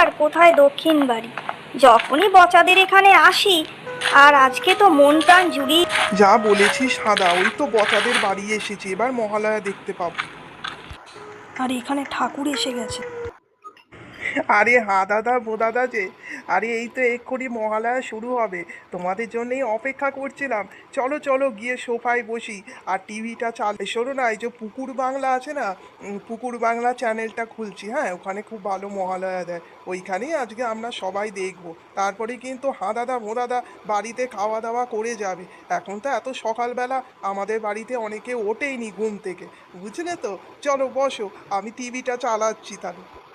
আর কোথায় দক্ষিণ বাড়ি? যখনই বচাদের এখানে আসি আর আজকে তো মন প্রাণ জুড়ি যা বলেছি সাদা ওই তো বচাদের বাড়ি এসেছি এবার মহালয়া দেখতে পাবো। আর এখানে ঠাকুর এসে গেছে। আরে হা দাদা, বো দাদা যে। আরে এই তো এক্ষুনি মহালয়া শুরু হবে। তোমাদের জন্যই অপেক্ষা করছিলাম। চলো চলো গিয়ে সোফায় বসি। আর টিভিটা চাল শোনো না, এই যে পুকুর বাংলা আছে না? পুকুর বাংলা চ্যানেলটা খুলছি হ্যাঁ? ওখানে খুব ভালো মহালয়া দেয়। ওইখানেই আজকে আমরা সবাই দেখব। তারপরে কিন্তু হা দাদা ভো দাদা বাড়িতে খাওয়া দাওয়া করে যাবে। এখন তো এত সকালবেলা আমাদের বাড়িতে অনেকে ওঠেইনি ঘুম থেকে। বুঝলে তো? চলো বসো, আমি টিভিটা চালাচ্ছি তাহলে।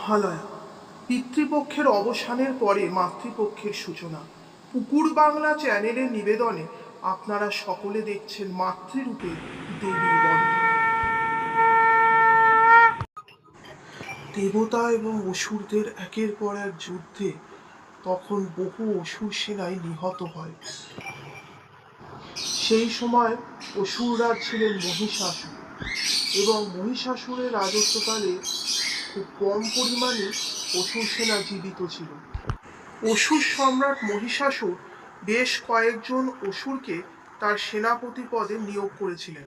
মহালয়া। পিতৃপক্ষের অবসানের পরে মাতৃপক্ষের সূচনা। পুকুর বাংলা চ্যানেলের নিবেদনে আপনারা সকলে দেখছেন মাতৃরূপে বন্দনা দেবতা এবং অসুরদের একের পর এক যুদ্ধে তখন বহু অসুর সেনাই নিহত হয়। সেই সময় অসুররাজ ছিলেন মহিষাসুর এবং মহিষাসুরের রাজত্বকালে খুব কম পরিমাণে অসুর সেনা জীবিত ছিল। অসুর সম্রাট মহিষাসুর বেশ কয়েকজন অসুরকে তার সেনাপতি পদে নিয়োগ করেছিলেন।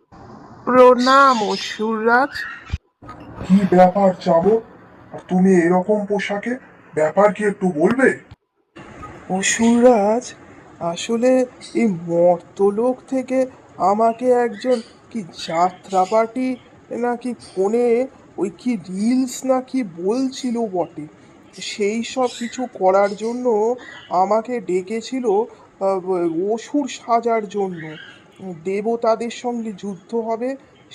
প্রণাম অসুররাজ কি ব্যাপার চাবো? আর তুমি এরকম পোশাকে? ব্যাপার কি একটু বলবে? অসুররাজ আসলে এই মর্তলোক থেকে আমাকে একজন কি যাত্রা পার্টি নাকি ফোনে ওই কি রিলস না কি বলছিল বটে? সেই সব কিছু করার জন্য আমাকে ডেকেছিল অসুর সাজার জন্য। দেবতাদের সঙ্গে যুদ্ধ হবে,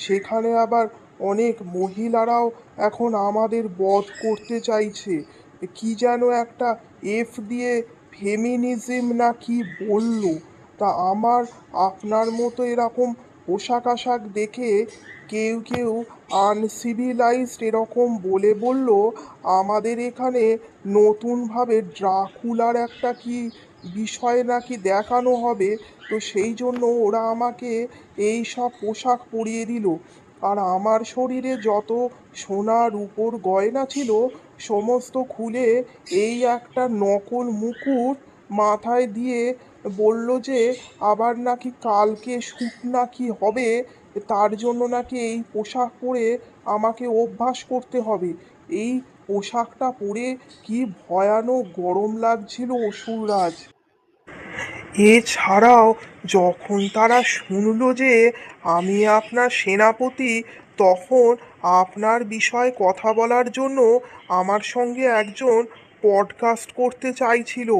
সেখানে আবার অনেক মহিলারাও এখন আমাদের বধ করতে চাইছে। কি যেন একটা এফ দিয়ে ফেমিনিজম না কি বলল? তা আমার, আপনার মতো এরকম পোশাক আশাক দেখে কেউ কেউ আনসিভিলাইজড এরকম বলে বলল, আমাদের এখানে নতুনভাবে ড্রাকুলার একটা কি বিষয় নাকি দেখানো হবে? তো সেই জন্য ওরা আমাকে এই সব পোশাক পরিয়ে দিল। আর আমার শরীরে যত সোনার রূপোর গয়না ছিল, সমস্ত খুলে এই একটা নকল মুকুট মাথায় দিয়ে বলল যে, আবার নাকি কালকে শ্যুট নাকি হবে? তার জন্য নাকি এই পোশাক পরে আমাকে অভ্যাস করতে হবে। এই পোশাকটা পরে কি ভয়ানক গরম লাগছিল অসুররাজ। এছাড়াও যখন তারা শুনলো যে আমি আপনার সেনাপতি, তখন আপনার বিষয়ে কথা বলার জন্য আমার সঙ্গে একজন পডকাস্ট করতে চাইছিল।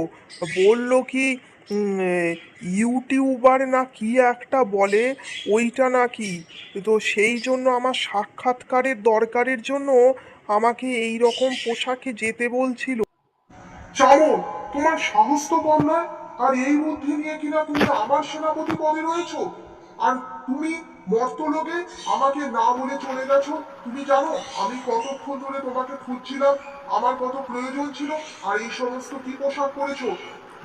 বলল কি ইউটিউবার না কি একটা বলে, ওইটা নাকি? তো সেই জন্য আমার সাক্ষাৎকারের দরকারের জন্য আমাকে এই রকম পোশাকে যেতে বলছিল। চাবো তোমার সাহস তো কম নয়। আর এই বুদ্ধি নিয়ে কিনা তুমি আমার সেনাপতি পদে রয়েছো? আর তুমি মর্তলোকে আমাকে না বলে চলে গেছো? তুমি জানো, আমি কতক্ষণ ধরে তোমাকে খুঁজছিলাম। আমার কত প্রয়োজন ছিল? আর এই সমস্ত কি পোশাক পরেছো?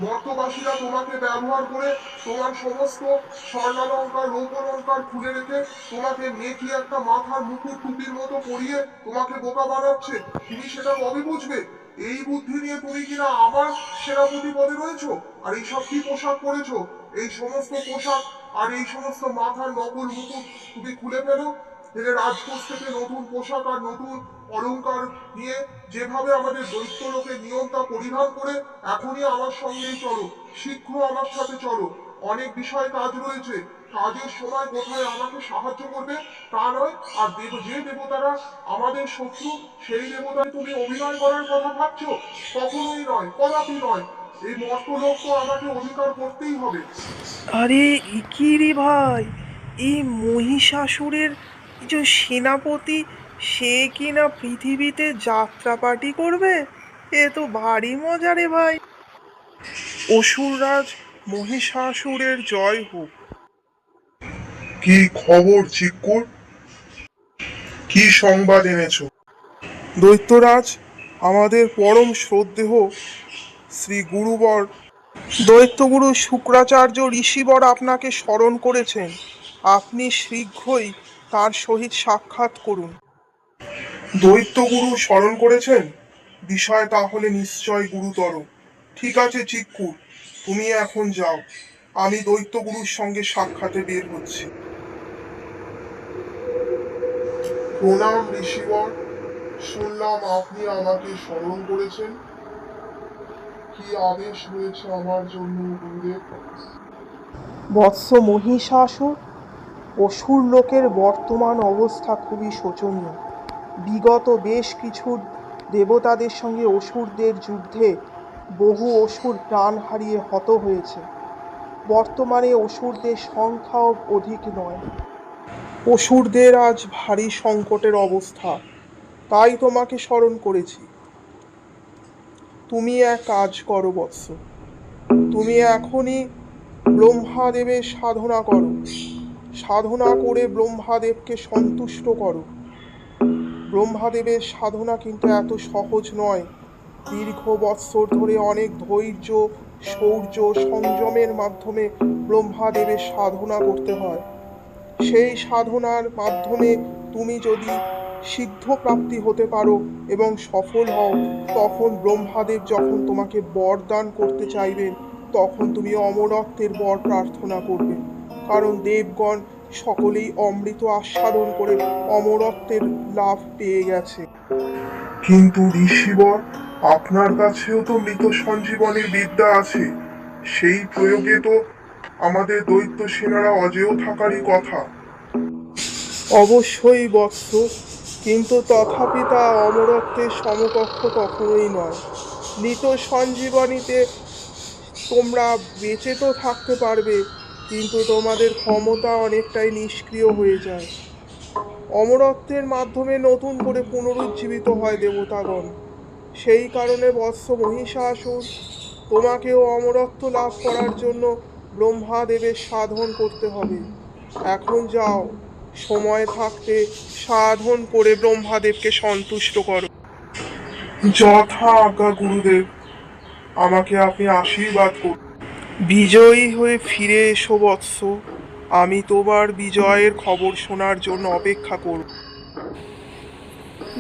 মর্তবাসীরা তোমাকে ব্যবহার করে তোমার সমস্ত স্বর্ণালঙ্কার রৌপলঙ্কার খুলে রেখে তোমাকে মেকি একটা মাথার মুকুট টুপির মতো পরিয়ে তোমাকে বোকা বানাচ্ছে। তুমি সেটা কবে বুঝবে? এই বুদ্ধি নিয়ে তুমি কিনা আমার সেনাপতি পদে রয়েছো? আর এই সব কি পোশাক পরেছো? এই সমস্ত পোশাক আর এই সমস্ত মাথার নকল মুকুট তুমি খুলে ফেলো। ফেলে রাজকোষ থেকে নতুন পোশাক আর নতুন অলংকার নিয়ে যেভাবে আমাদের দৈত্য লোকের নিয়মটা পরিধান করে, এখনই আমার সঙ্গেই চলো, শীঘ্র আমার সাথে চলো। অনেক বিষয় কাজ রয়েছে, কাজের সময় কোথায় আমাকে সাহায্য করবে তা নয়, আর দেব, যে দেবতারা আমাদের শত্রু, সেই দেবতায় তুমি অভিনয় করার কথা ভাবছ, কখনোই নয়, কদাপি নয়। এই মর্তলোক তো আমাকে অধিকার করতেই হবে। আরে কি রে ভাই? এই মহিষাসুরের যে সেনাপতি সে কি না পৃথিবীতে যাত্রাপাটি করবে? এ তো ভারী মজা রে ভাই। অসুররাজ মহিষাসুরের জয় হোক। কি খবর চিক্কুর? কি সংবাদ এনেছো? দৈত্যরাজ আমাদের পরম শ্রদ্ধেয় শ্রী গুরুবর। দৈত্যগুরু শুক্রাচার্য ঋষিবর আপনাকে স্মরণ করেছেন। আপনি শীঘ্রই তার সহিত সাক্ষাৎ করুন। দৈত্যগুরু স্মরণ করেছেন? বিষয় তাহলে নিশ্চয় গুরুতর। ঠিক আছে চিক্কুর তুমি এখন যাও। আমি দৈত্যগুরুর সঙ্গে সাক্ষাতে বের হচ্ছি। প্রণাম ঋষিবর শুনলাম আপনি আমাকে স্মরণ করেছেন। কি আদেশ হয়েছে আমার জন্য গুরুদেব? বৎস মহিষাসুর অসুর লোকের বর্তমান অবস্থা খুবই শোচনীয়। বিগত বেশ কিছু দেবতাদের সঙ্গে অসুরদের যুদ্ধে বহু অসুর প্রাণ হারিয়ে হত হয়েছে। বর্তমানে অসুরদের সংখ্যাও অধিক নয়। অসুরদের আজ ভারী সংকটের অবস্থা। তাই তোমাকে স্মরণ করেছি। তুমি এক কাজ করো বৎস। তুমি এখনই ব্রহ্মাদেবের সাধনা করো। সাধনা করে ব্রহ্মাদেবকে সন্তুষ্ট করো। ব্রহ্মাদেবের সাধনা কিন্তু এত সহজ নয়। দীর্ঘ বৎসর ধরে অনেক ধৈর্য শৌর্য সংযমের মাধ্যমে ব্রহ্মাদেবের সাধনা করতে হয়। সেই সাধনার মাধ্যমে তুমি যদি সিদ্ধ প্রাপ্তি হতে পারো এবং সফল হও, তখন ব্রহ্মাদেব যখন তোমাকে বরদান করতে চাইবেন, তখন তুমি অমরত্বের বর প্রার্থনা করবে। কারণ দেবগণ সকলেই অমৃত আস্বাদন করে অমরত্বের লাভ পেয়ে গেছে। কিন্তু ঋষিবর আপনার কাছেও তো মৃত সঞ্জীবনের বিদ্যা আছে। সেই প্রয়োগে তো আমাদের দৈত্য সেনারা অজেয় থাকারই কথা। অবশ্যই বৎস কিন্তু তথাপি তা অমরত্বের সমকক্ষ কখনোই নয়। মৃত সঞ্জীবনীতে তোমরা বেঁচে তো থাকতে পারবে কিন্তু তোমাদের ক্ষমতা অনেকটাই নিষ্ক্রিয় হয়ে যায়। অমরত্বের মাধ্যমে নতুন করে পুনরুজ্জীবিত হয় দেবতাগণ। সেই কারণে বৎস মহিষাসুর, তোমাকেও অমরত্ব লাভ করার জন্য ব্রহ্মাদেবের সাধন করতে হবে। এখন যাও, সময় থাকতে সাধন করে ব্রহ্মাদেবকে সন্তুষ্ট করো। যথা আজ্ঞা, গুরুদেব। আমাকে আপনি আশীর্বাদ করুন। বিজয়ী হয়ে ফিরে এসো বৎস। আমি তোমার বিজয়ের খবর শোনার জন্য অপেক্ষা করব।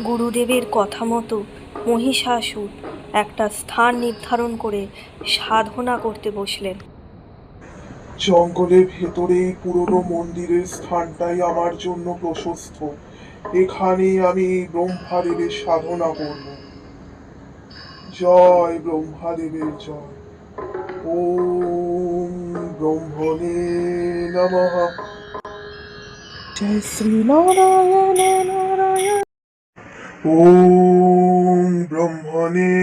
গুরুদেবের কথা মতো মহিষাসুর একটা স্থান নির্ধারণ করে সাধনা করতে বসলেন। জঙ্গলের ভেতরে এই পুরনো মন্দিরের স্থানটাই আমার জন্য প্রশস্ত। এখানে আমি ব্রহ্মাদেবের সাধনা করব। জয় ব্রহ্মাদেবের জয়। ওম ব্রহ্মণে নমঃ। জয় শ্রী নারায়ণ নারায়ণ। ওম ব্রহ্মণে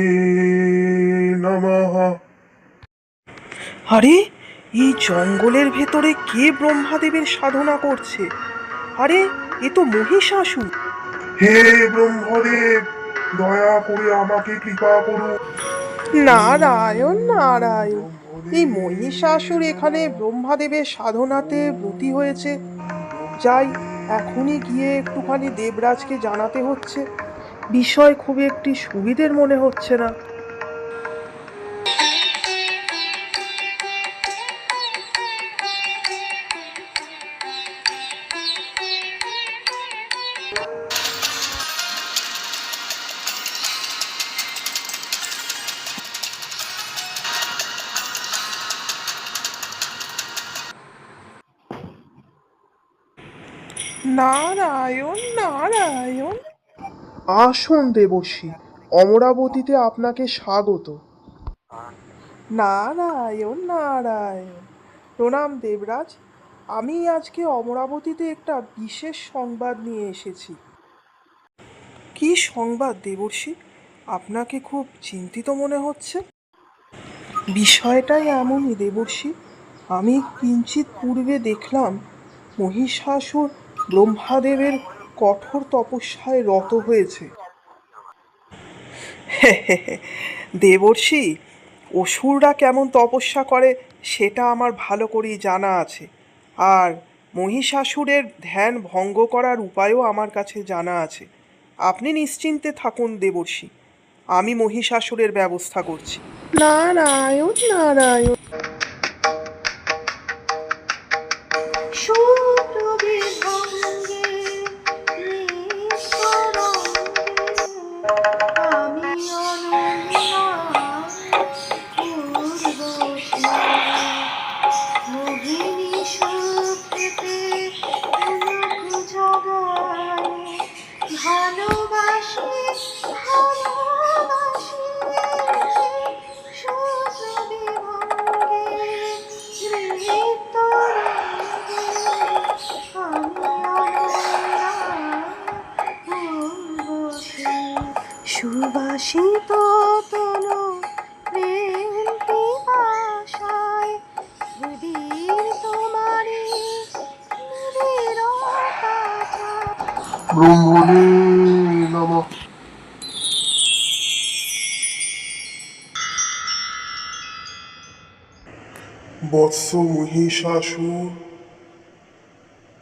নমঃ। আরে এই জঙ্গলের ভেতরে কে ব্রহ্মাদেবের সাধনা করছে? আরে এ তো মহিষাসুর। হে ব্রহ্মদেব দয়া করে আমাকে কৃপা করুন। নারায়ণ নারায়ণ। এই মহিষাসুর এখানে ব্রহ্মাদেবের সাধনাতে ব্রতি হয়েছে। যাই, এখনই গিয়ে একটুখানি দেবরাজকে জানাতে হচ্ছে। বিষয় খুব একটি সুবিধের মনে হচ্ছে না। নারায়ণ নারায়ণ। আসুন দেবশ্রী অমরাবতীতে আপনাকে স্বাগত। নারায়ণ নারায়ণ। প্রণাম দেবরাজ আমি আজকে অমরাবতীতে একটা বিশেষ সংবাদ নিয়ে এসেছি। কি সংবাদ দেবর্ষী আপনাকে খুব চিন্তিত মনে হচ্ছে? বিষয়টাই এমনই দেবর্ষী আমি কিঞ্চিত পূর্বে দেখলাম মহিষাসুর ব্রহ্মাদেবের কঠোর তপস্যায় রত হয়েছে। দেবর্ষী অসুররা কেমন তপস্যা করে সেটা আমার ভালো করেই জানা আছে। আর মহিষাসুরের ধ্যান ভঙ্গ করার উপায়ও আমার কাছে জানা আছে। আপনি নিশ্চিন্তে থাকুন দেবর্ষি আমি মহিষাসুরের ব্যবস্থা করছি। নারায়ণ নারায়ণ। ব্রহ্মণে নমঃ। বৎস মহিষাসুর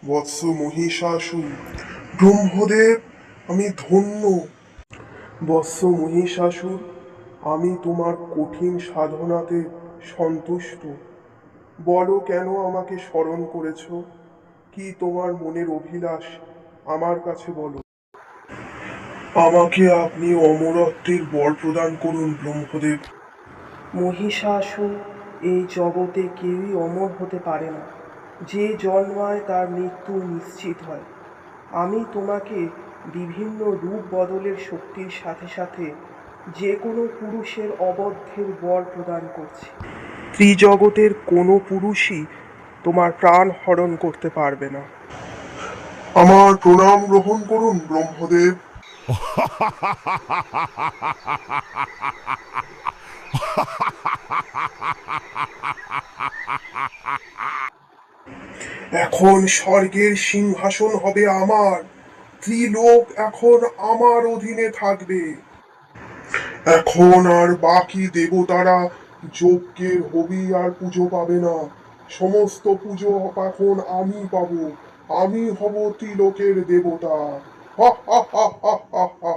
বৎস মহিষাসুর, ব্রহ্মদেব, আমি ধন্য। বৎস মহিষাসুর, আমি তোমার কঠিন সাধনাতে সন্তুষ্ট। বলো কেন আমাকে স্মরণ করেছ? কি তোমার মনের অভিলাষ? আমার কাছে বলো আমাকে আপনি অমরত্বের বর প্রদান করুন, ব্রহ্মদেব। মহিষাসুর, এই জগতে কেউই অমর হতে পারে না। যে জন্মায় তার মৃত্যু নিশ্চিত হয়। আমি তোমাকে বিভিন্ন রূপ বদলের শক্তির সাথে সাথে যে কোনো পুরুষের অবদ্ধের বর প্রদান করছি। ত্রিজগতের কোনো পুরুষই তোমার প্রাণ হরণ করতে পারবে না। আমার প্রণাম গ্রহণ করুন, ব্রহ্মদেব। এখন স্বর্গের সিংহাসন হবে আমার। ত্রিলোক এখন আমার অধীনে থাকবে। এখন আর বাকি দেবতারা যজ্ঞের হবি আর পুজো পাবে না। সমস্ত পুজো এখন আমি পাবো। আমি হব তিলকের দেবতা। হা হা হা হা হা হা